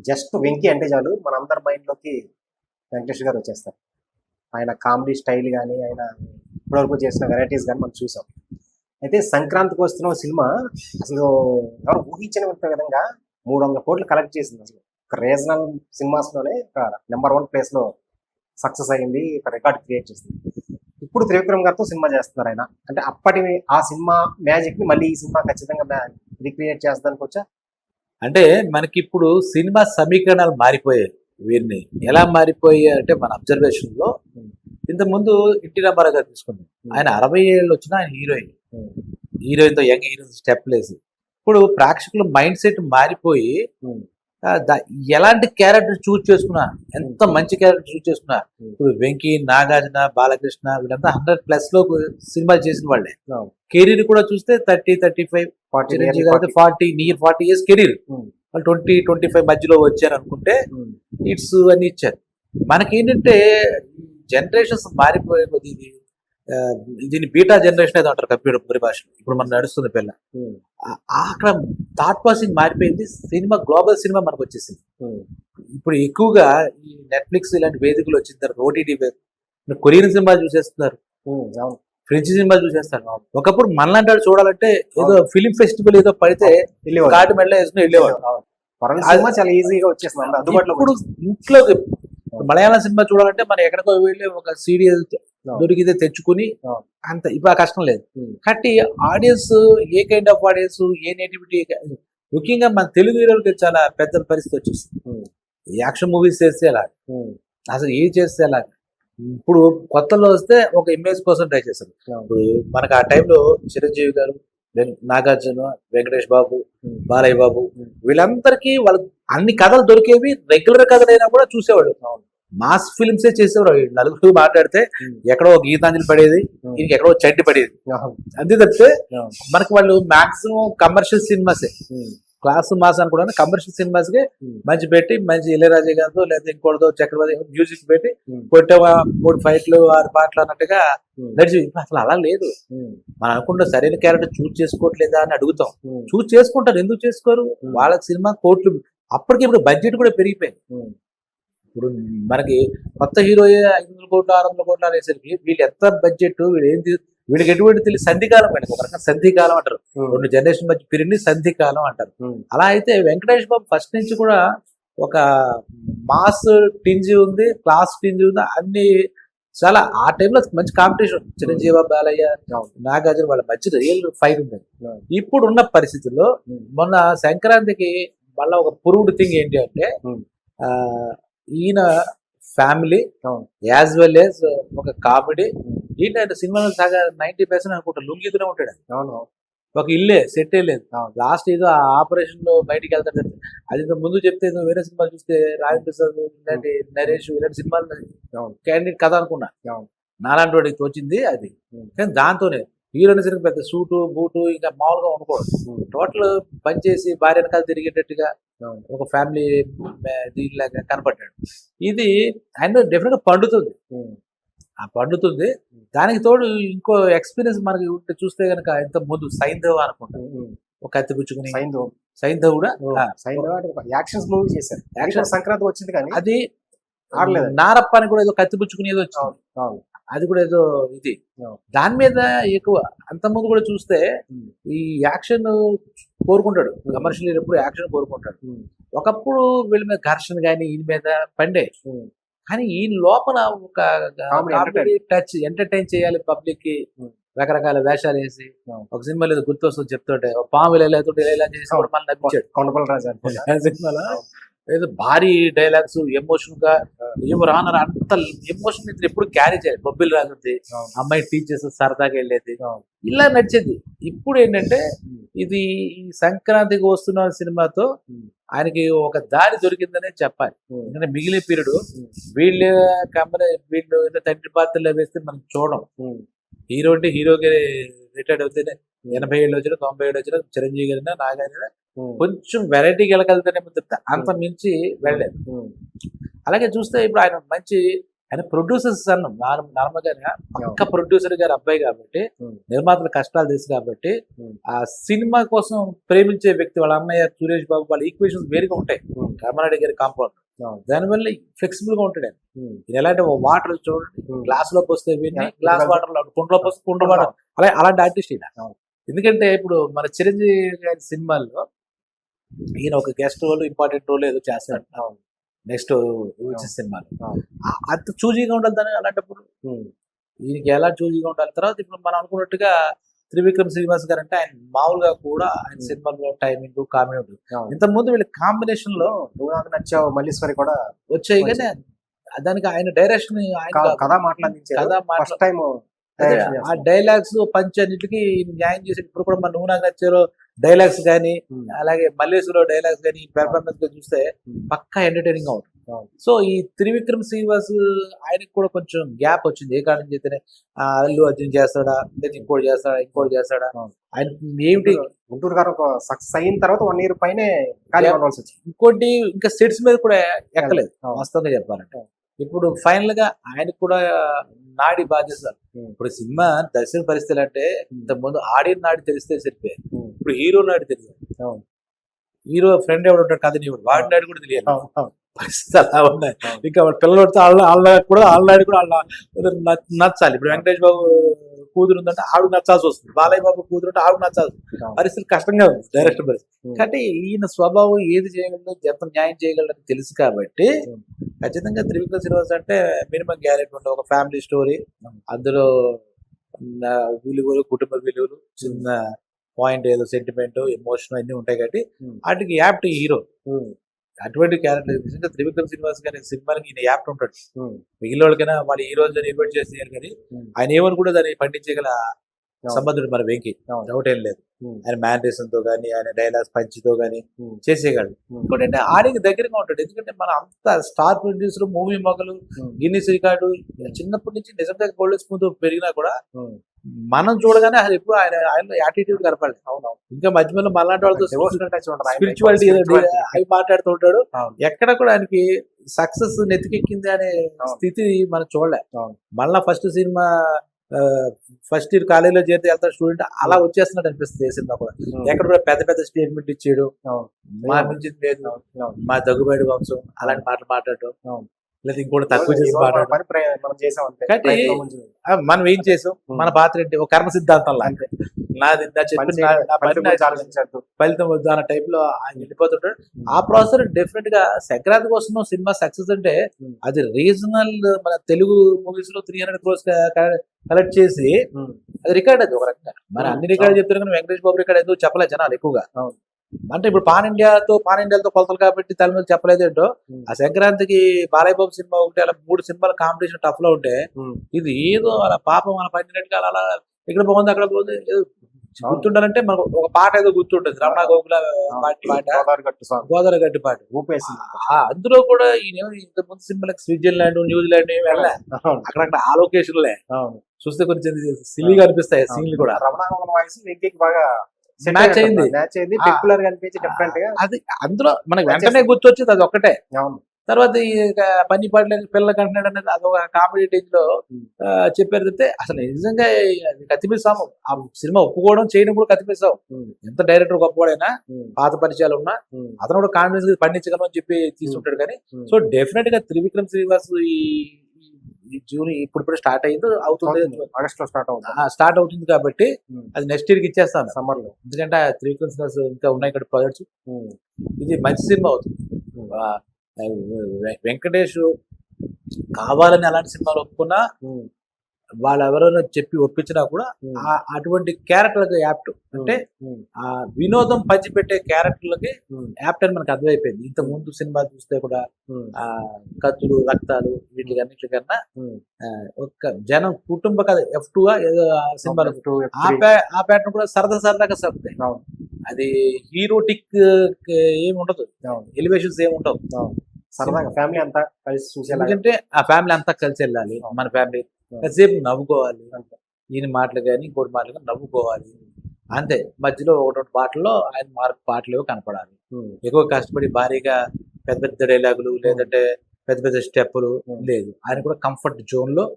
Just Venky అంటే చాలు మనందరి మైండ్లోకి వెంకటేష్ గారు వచ్చేస్తారు. ఆయన కామెడీ స్టైల్ కానీ ఆయన ఇప్పటివరకు చేసిన వెరైటీస్ కానీ మనం చూసాం. అయితే సంక్రాంతికి వస్తున్న సినిమా అసలు ఎవరు ఊహించిన విధంగా మూడు వందల కోట్లు కలెక్ట్ చేసింది అసలు. ఒక రీజనల్ సినిమాస్లోనే ఒక నెంబర్ వన్ ప్లేస్లో సక్సెస్ అయింది ఒక రికార్డ్ క్రియేట్ చేసింది. ఇప్పుడు త్రివిక్రమ్ గారితో సినిమా చేస్తున్నారు ఆయన. అంటే అప్పటి ఆ సినిమా మ్యాజిక్ని మళ్ళీ ఈ సినిమా ఖచ్చితంగా రీక్రియేట్ చేస్తానికి వచ్చా? అంటే మనకి ఇప్పుడు సినిమా సమీకరణాలు మారిపోయాయి వీరిని. ఎలా మారిపోయాయి అంటే మన అబ్జర్వేషన్లో ఇంతకుముందు ఇంటి రామారావు గారు తీసుకుందాం ఆయన అరవై ఏళ్ళు వచ్చినా ఆయన హీరోయిన్. హీరోయిన్తో యంగ్ హీరోయిన్ స్టెప్ లేసి ఇప్పుడు ప్రేక్షకుల మైండ్ సెట్ మారిపోయి ఎలాంటి క్యారెక్టర్ చూస్ చేసుకున్నా ఎంత మంచి క్యారెక్టర్ చూస్ చేసుకున్నా Hmm. ఇప్పుడు వెంకీ నాగార్జున బాలకృష్ణ వీళ్ళంతా హండ్రెడ్ ప్లస్లో సినిమాలు చేసిన వాళ్ళే. కెరీర్ కూడా చూస్తే thirty thirty five forty forty near forty years career Hmm. వాళ్ళు ట్వంటీ ట్వంటీ ఫైవ్ మధ్యలో వచ్చారు అనుకుంటే ఇట్స్ అని ఇచ్చారు మనకేంటంటే జనరేషన్స్ మారిపోయే కొద్ది ఇది దీన్ని బీటా జనరేషన్ ఏదో అంటారు కంప్యూటర్ పరిభాషలో ఇప్పుడు మనం నడుస్తుంది పిల్ల అక్కడ థాట్ ప్రాసెసింగ్ మారిపోయింది సినిమా గ్లోబల్ సినిమా మనకు వచ్చేసింది. ఇప్పుడు ఎక్కువగా ఈ నెట్ఫ్లిక్స్ ఇలాంటి వేదికలు వచ్చిన తర్వాత ఓటీటీ కొరియన్ సినిమాలు చూసేస్తున్నారు. ఫ్రెంచ్ సినిమాలు చూసేస్తారు ఒకప్పుడు మనలాంటి చూడాలంటే ఏదో ఫిలిం ఫెస్టివల్ ఏదో పడితే. కార్డు మెడలో వేసుకుని వెళ్ళేవాడు సినిమా చాలా ఈజీగా వచ్చేస్తుంది ఇప్పుడు ఇంట్లో మలయాళం సినిమా చూడాలంటే మనం ఎక్కడికో వెళ్ళి ఒక సీరియల్ దొరికితే తెచ్చుకుని. అంత ఇప్పుడు కష్టం లేదు. కాబట్టి ఆడియన్స్ ఏ కైండ్ ఆఫ్ ఆడియన్స్ ఏ నేటివిటీ ముఖ్యంగా మన తెలుగు హీరోలకి చాలా పెద్ద పరిస్థితి వచ్చేసింది Hmm. యాక్షన్ మూవీస్ చేస్తే అలా అసలు ఏ చేస్తే అలా ఇప్పుడు కొత్తలో వస్తే ఒక ఇమేజ్ కోసం ట్రై చేస్తారు ఇప్పుడు మనకు ఆ టైంలో చిరంజీవి గారు నాగార్జున వెంకటేష్ బాబు. బాలయ్య బాబు. వీళ్ళందరికీ వాళ్ళ అన్ని కథలు దొరికేవి రెగ్యులర్ కథలైనా కూడా చూసేవాడు మాస్ ఫిల్మ్సే చేసేవారు. నలుగురు మాట్లాడితే Hmm. ఎక్కడో గీతాంజలి పడేది ఈయనకి ఎక్కడో చెడ్డి పడేది. అంతే తప్పితే. మనకి వాళ్ళు మాక్సిమం కమర్షియల్ సినిమాసే క్లాస్ మాస్ అనుకోవడం కమర్షియల్ సినిమాస్కి Hmm. మంచి పెట్టి మంచి ఇళయరాజా గారితో లేదా ఇంకోటితో చక్రవర్తి మ్యూజిక్ పెట్టి Hmm. కొట్టేవా మూడు ఫైట్లు ఆరు పాటలు అన్నట్టుగా నడిచి. అసలు అలా లేదు. మనం అనుకుంటే సరైన క్యారెక్టర్ చూస్ చేసుకోవట్లేదా అని అడుగుతాం. చూస్ చేసుకుంటారు. ఎందుకు చేసుకోరు? Hmm. వాళ్ళ సినిమా కోట్లు అప్పటికి ఇప్పుడు బడ్జెట్ కూడా పెరిగిపోయింది. ఇప్పుడు మనకి కొత్త హీరో ఐదు వందల కోట్లు ఆరు వందల కోట్లు అనేసరికి వీళ్ళు ఎంత బడ్జెట్ వీళ్ళు ఏంటి వీళ్ళకి ఎటువంటి తెలియదు సంధికాలం వీళ్ళకి ఒక రకంగా సంధికాలం అంటారు. రెండు జనరేషన్ మధ్య పీరియడ్ని సంధికాలం అంటారు. అలా అయితే వెంకటేష్ బాబు ఫస్ట్ నుంచి కూడా ఒక మాస్ టింజ్ ఉంది క్లాస్ టింజ్ ఉంది అన్ని చాలా ఆ టైంలో మంచి కాంపిటీషన్ చిరంజీవి బాలయ్య నాగార్జున వాళ్ళ మధ్య రియల్ ఫైట్ అవును. ఇప్పుడు ఉన్న పరిస్థితుల్లో మొన్న సంక్రాంతికి మళ్ళీ ఒక పురుగుడు థింగ్ ఏంటి అంటే. ఆ, ఈయన ఫ్యామిలీ. యాజ్ వెల్ యాజ్ ఒక కామెడీ ఈయన సినిమాలో సగా నైన్టీ పర్సెంట్ అనుకుంటా లుంగితూనే ఉంటాడు అవును ఒక ఇల్లే సెట్ లేదు. లాస్ట్ ఏదో ఆ ఆపరేషన్లో బయటికి వెళ్తాడు అది ముందు చెప్తే వేరే సినిమా చూస్తే రాజు ప్రసాద్ ఇలాంటి నరేష్ ఇలాంటి సినిమాలు. క్యాండిడేట్ కథ అనుకున్నా. నాలాంటి వాడికి తోచింది అది. కానీ దాంతోనే హీరోయిన్ సరికి పెద్ద సూటు బూటు ఇంకా మామూలుగా ఉండకూడదు టోటల్ పనిచేసి భార్య వెనకాల తిరిగేటట్టుగా. ఒక ఫ్యామిలీ దీనిలాగా కనపడ్డాడు. ఇది ఆయన డెఫినెట్గా పండుతుంది. ఆ పండుతుంది. దానికి తోడు ఇంకో ఎక్స్పీరియన్స్ మనకి ఉంటే చూస్తే గనక ఇంత ముందు సైంధవ్ అనుకుంటా. ఒక కత్తి పుచ్చుకుని సైంధవ్. సైంధవ్ కూడా యాక్షన్స్ మూవీ చేశారు. యాక్షన్ సంక్రాంతి వచ్చింది కానీ అది. నారప్ప అని కూడా ఏదో కత్తి పుచ్చుకుని ఏదో వచ్చింది. అది కూడా ఏదో ఇది. దాని మీద ఎక్కువ అంత ముందు కూడా చూస్తే. ఈ యాక్షన్ కోరుకుంటాడు కమర్షియల్ ఎప్పుడు యాక్షన్ కోరుకుంటాడు ఒకప్పుడు వీళ్ళ మీద ఘర్షణ కానీ ఈయన మీద పండే. కానీ ఈ లోపల ఒక టచ్ ఎంటర్టైన్ చేయాలి పబ్లిక్కి. రకరకాల వేషాలు వేసి. ఒక సినిమాలో ఏదో గుర్తొస్తుంది చెప్తుంటే పాము ఇలా ఇలా చేసి. మళ్ళీ నవ్వించాడు కొండపల్లి రాజు సినిమాలో ఏదో భారీ డైలాగ్స్ ఎమోషన్గా ఏమో రానర్ అంత ఎమోషన్ ఇద్దరు ఎప్పుడు క్యారీ చేయాలి బొబ్బిల్ అవును. అమ్మాయి టీచర్స్ సరదాగా వెళ్ళేది. ఇలా నడిచేది ఇప్పుడు ఏంటంటే. ఇది ఈ సంక్రాంతికి వస్తున్న సినిమాతో. ఆయనకి ఒక దారి దొరికిందనే చెప్పాలి. ఎందుకంటే మిగిలిన పీరియడ్. వీళ్ళ కంపెనీ వీళ్ళు తండ్రి పాత్రలో వేస్తే మనం చూడం. హీరో అంటే హీరోకి రిటైర్డ్ అవుతేనే ఎనభై ఏళ్ళు వచ్చిన తొంభై ఏళ్ళు వచ్చిన చిరంజీవి గారినా నాగార్జున Hmm. కొంచెం వెరైటీకి వెళ్ళగలుగుతానేమో చెప్తే అంత మించి వెళ్ళలేదు. అలాగే చూస్తే ఇప్పుడు ఆయన మంచి ఆయన ప్రొడ్యూసర్స్ అన్న నార్మల్ గానే పక్క ప్రొడ్యూసర్ గారి అబ్బాయి కాబట్టి. నిర్మాతల కష్టాలు తెలుసు కాబట్టి. ఆ సినిమా కోసం ప్రేమించే వ్యక్తి వాళ్ళ అన్నయ్య సురేష్ బాబు వాళ్ళ ఈక్వేషన్స్ వేరుగా ఉంటాయి ఉమ్. రామారెడ్డి గారి కాంపౌండ్. దానివల్ల ఫ్లెక్సిబుల్గా ఉంటాడు ఆయన. ఇది ఎలాంటి వాటర్ చూడండి. గ్లాస్లోకి వస్తే. గ్లాస్ వాటర్లో కుండలో పోస్తే కుండ వాటర్ అలా అలాంటి ఆర్టిస్ట్ ఈయన అవును. ఎందుకంటే ఇప్పుడు మన చిరంజీవి గారి సినిమాల్లో ఈయన ఒక గెస్ట్ రోల్ ఇంపార్టెంట్ రోల్ ఏదో చేస్తాడు. నెక్స్ట్ వచ్చే సినిమాలో అంత చూజీగా ఉండాలి దాని అలాంటప్పుడు. ఈయనకి ఎలా చూజీగా ఉండాలి తర్వాత ఇప్పుడు మనం అనుకున్నట్టుగా త్రివిక్రమ్ శ్రీనివాస్ గారు అంటే ఆయన మామూలుగా కూడా ఆయన. సినిమాలో టైమింగ్ కామెడీ ఉంటుంది. ఇంత ముందు వీళ్ళ కాంబినేషన్లో నువ్వు నాకు నచ్చావు మల్లీశ్వరి కూడా వచ్చాయి కానీ దానికి ఆయన డైరెక్షన్ ఆయన. కథ మాట్లాడించారు కథ మాట్లా- ఫస్ట్ టైం ఆ డైలాగ్స్ పంచ్ అన్నిటికీ న్యాయం చేసి ఇప్పుడు కూడా మన నువ్వు నాకు నచ్చారో డైలాగ్స్ కానీ అలాగే మల్లేశ్వర డైలాగ్స్ కానీ పెర్ఫార్మెన్స్గా చూస్తే పక్కా ఎంటర్టైనింగ్ అవుతుంది. సో ఈ త్రివిక్రమ్ శ్రీనివాస్ ఆయనకి కూడా కొంచెం గ్యాప్ వచ్చింది. ఏ కారణం చేతనే? అల్లు అర్జున్ చేస్తాడా? లేదా ఇంకోటి చేస్తాడా? ఇంకోటి చేస్తాడా? అవును. ఆయన ఏమిటి గుంటూరు గారు ఒక సక్సెస్ అయిన తర్వాత వన్ ఇయర్ పైనే ఇంకోటి ఇంకా సెట్స్ మీద కూడా ఎక్కలేదు. వాస్తవంగా చెప్పాలంటే. ఇప్పుడు ఫైనల్గా ఆయనకు కూడా నాడి బాధ్యత. ఇప్పుడు సినిమా దర్శన పరిస్థితులు అంటే ఇంత ముందు ఆడియన్ నాడి తెలిస్తే సరిపోయి ఉమ్. ఇప్పుడు హీరో నాడి తెలియదు. హీరో ఫ్రెండ్ ఎవడు ఉంటాడు కథ నీవు వాడి నాడి కూడా తెలియదు. పరిస్థితి అలా ఉన్నాయి. ఇంకా పిల్లలు పడితే వాళ్ళ వాళ్ళ కూడా వాళ్ళ నాడి కూడా వాళ్ళ నచ్చ- నచ్చాలి. ఇప్పుడు వెంకటేష్ బాబు కూతురు ఉందంటే ఆవిడ నచ్చాల్సి వస్తుంది. బాలయ్య బాబు కూతురు అంటే ఆవిడ నచ్చాల్సి. పరిస్థితి కష్టంగా ఉంది. డైరెక్టర్ పరిస్థితి. కాబట్టి ఈయన స్వభావం ఏది చేయగలదో ఎంత న్యాయం చేయగలదని తెలుసు కాబట్టి. ఖచ్చితంగా త్రివిక్రమ్ శ్రీనివాస్ అంటే మినిమం గ్యారెంటీ ఉంటుంది ఒక ఫ్యామిలీ స్టోరీ అందులో విలువలు కుటుంబ విలువలు చిన్న పాయింట్ ఏదో సెంటిమెంట్ ఎమోషన్ అన్ని ఉంటాయి కాబట్టి ఉమ్. వాటికి యాప్ట్ హీరో ఉమ్. అటువంటి క్యారెక్టర్ నిజంగా త్రివిక్రమ్ శ్రీనివాస్ గారి సినిమాకి ఈయన యాప్ట్ ఉంటాడు ఉమ్. మిగిలిన వాళ్ళకైనా వాళ్ళు ఈ రోజు ఇన్వైట్ చేసేయాలి కానీ. ఆయన ఏమని కూడా దాన్ని పండించగల. సంబంధుడు మన వెంకి అవును. డౌట్ ఏం లేదు. ఆయన మేనరేషన్తో కానీ ఆయన డైలాగ్స్ పంచితో కానీ. చేసేయగలడు ఉమ్. ఇంకోటి అంటే ఆడికి దగ్గరగా ఉంటాడు ఎందుకంటే మన అంత star producer movie mogul. Guinness record చిన్నప్పటి నుంచి నిజంగా గోల్డ్ స్పూన్ పెరిగినా కూడా. మనం చూడగానే అది ఎప్పుడు ఆయన ఆయన యాటిట్యూడ్ కనపడలేదు అవునవును ఇంకా మధ్య మధ్యలో మళ్ళాంటి వాళ్ళతో స్పిరిచువాలిటీ. అవి మాట్లాడుతూ ఉంటాడు అవును. ఎక్కడ కూడా ఆయనకి సక్సెస్ నెత్తికెక్కింది అనే అవును. స్థితి మనం చూడలే అవును. మళ్ళా ఫస్ట్ సినిమా ఫస్ట్ ఇయర్ కాలేజీలో చేరితే వెళ్తాడు స్టూడెంట్ అలా వచ్చేస్తున్నాడు అనిపిస్తుంది ఏ సినిమా కూడా ఉమ్. ఎక్కడ కూడా పెద్ద పెద్ద స్టేట్మెంట్ ఇచ్చాడు. మా మించింది లేదు. మా దగ్గుబాటి వంశం అలాంటి మాటలు మాట్లాడటం. లేదా ఇంకోటి తక్కువ చేసి మన మాట్లాడటం మనం ఏం చేసాం. మన పాత్ర ఏంటి ఒక కర్మ సిద్ధాంతం అంతే. నాది నా చెప్పిన ఫలితం వద్దు అన్న టైప్లో ఆయన వెళ్ళిపోతుంటాడు ఆ ప్రాసెస్ డెఫినెట్గా సంక్రాంతి కోసం సినిమా సక్సెస్ అంటే ఉమ్. అది రీజనల్ మన తెలుగు మూవీస్లో త్రీ హండ్రెడ్ క్రోర్స్ కలెక్ట్ చేసి ఉమ్. అది రికార్డ్ అది ఒక రకంగా మన. అన్ని రికార్డు చెప్తారు కానీ వెంకటేష్ బాబు రికార్డ్ ఎందుకు చెప్పలేదు జనాలు ఎక్కువగా. అంటే ఇప్పుడు పాన్ ఇండియాతో పాన్ ఇండియాతో కొలతలు కాబట్టి తల మీద చెప్పలేదు ఏంటో ఉమ్. ఆ సంక్రాంతికి బాలయ్య బాబు సినిమా ఒకటి అలా మూడు సినిమాల కాంపిటీషన్ టఫ్లో ఉంటే. ఇది ఏదో అలా పాపం అలా పడినట్టుగా అలా ఇక్కడ బాగుంది అక్కడ బాగుంది. గుర్తుండాలంటే మనకు ఒక పాట ఏదో గుర్తుంటుంది. రమణ గోకుల పాట. పాట గోదావరి గట్టు పాట. ఆ, అందులో కూడా ఈయన ఇంత ముందు సినిమాలకు స్విట్జర్లాండ్ న్యూజిలాండ్ ఏమి వెళ్ళలే. అవును. అక్కడక్కడ ఆ లొకేషన్లే. చూస్తే కొంచెం సిల్లీగా అనిపిస్తాయి సీన్లు కూడా. రమణాగమన వాయిస్ వెంకీకి బాగా Match అయింది. మ్యాచ్ అయింది. ఆ. పెక్యులర్గా అనిపించి డిఫరెంట్గా. అది అందులో మనకి వెంటనే గుర్తొచ్చేది అది ఒక్కటే. అవును. తర్వాత ఈ పని పాటలేని పిల్లలకి అంటున్నాడు అనేది అదొక కామెడీ టేజ్లో. ఆ, చెప్పారు తప్పితే అసలు నిజంగా అది కత్తిమీసాము ఆ సినిమా ఒప్పుకోవడం చేయడం కూడా కత్తిమీసాము ఉమ్. ఎంత డైరెక్టర్ గొప్పవాడైనా. పాత పరిచయాలు ఉన్నా. అతను కూడా కాన్ఫిడెన్స్ పండించగలం అని చెప్పి తీసుకుంటాడు కానీ. సో డెఫినెట్గా త్రివిక్రమ్ శ్రీనివాస్ ఈ జూన్ ఇప్పుడు ఇప్పుడు స్టార్ట్ అయింది అవుతుంది. ఆగస్ట్లో స్టార్ట్ అవుతుంది స్టార్ట్ అవుతుంది కాబట్టి. అది నెక్స్ట్ ఇయర్కి ఇచ్చేస్తాను సమ్మర్లో ఎందుకంటే త్రివిక్రమ్ శ్రీనివాస్ ఇంకా ఉన్నాయి ఇక్కడ ప్రాజెక్ట్స్. ఇది మంచి సినిమా అవుతుంది వెంకటేష్ కావాలని అలాంటి సినిమాలు ఒప్పుకున్నా వాళ్ళు ఎవరైనా చెప్పి ఒప్పించినా కూడా అటువంటి క్యారెక్టర్లకు యాప్ట్ అంటే. ఆ వినోదం పంచిపెట్టే క్యారెక్టర్లకి. యాప్ట్ అని మనకు అర్థమైపోయింది ఇంత ముందు సినిమా చూస్తే కూడా. ఆ కత్తులు రక్తాలు వీటి అన్నిటికన్నా ఒక జనం కుటుంబ కథ ఎఫ్ టూ ఏదో F ఆ ప్యాటర్న్ కూడా సరదా సరదాగా అవును. అది హీరోటిక్ ఏమి ఉండదు. ఎలివేషన్స్ ఏమి ఉండవు. సరదాగా ఫ్యామిలీ అంతా కలిసి చూసేలాగా ఎందుకంటే ఆ ఫ్యామిలీ అంతా కలిసి వెళ్ళాలి. మన ఫ్యామిలీ. కాసేపు నవ్వుకోవాలి. ఈయన మాటలు కానీ ఇంకోటి మాటలు కానీ నవ్వుకోవాలి అంతే మధ్యలో ఒకటి రెండు పాటల్లో ఆయన మార్పు పాటలు ఏవో కనపడాలి. ఎక్కువ కష్టపడి భారీగా పెద్ద పెద్ద డైలాగులు లేదంటే పెద్ద పెద్ద స్టెప్పులు. లేదు ఆయన కూడా కంఫర్ట్ జోన్లో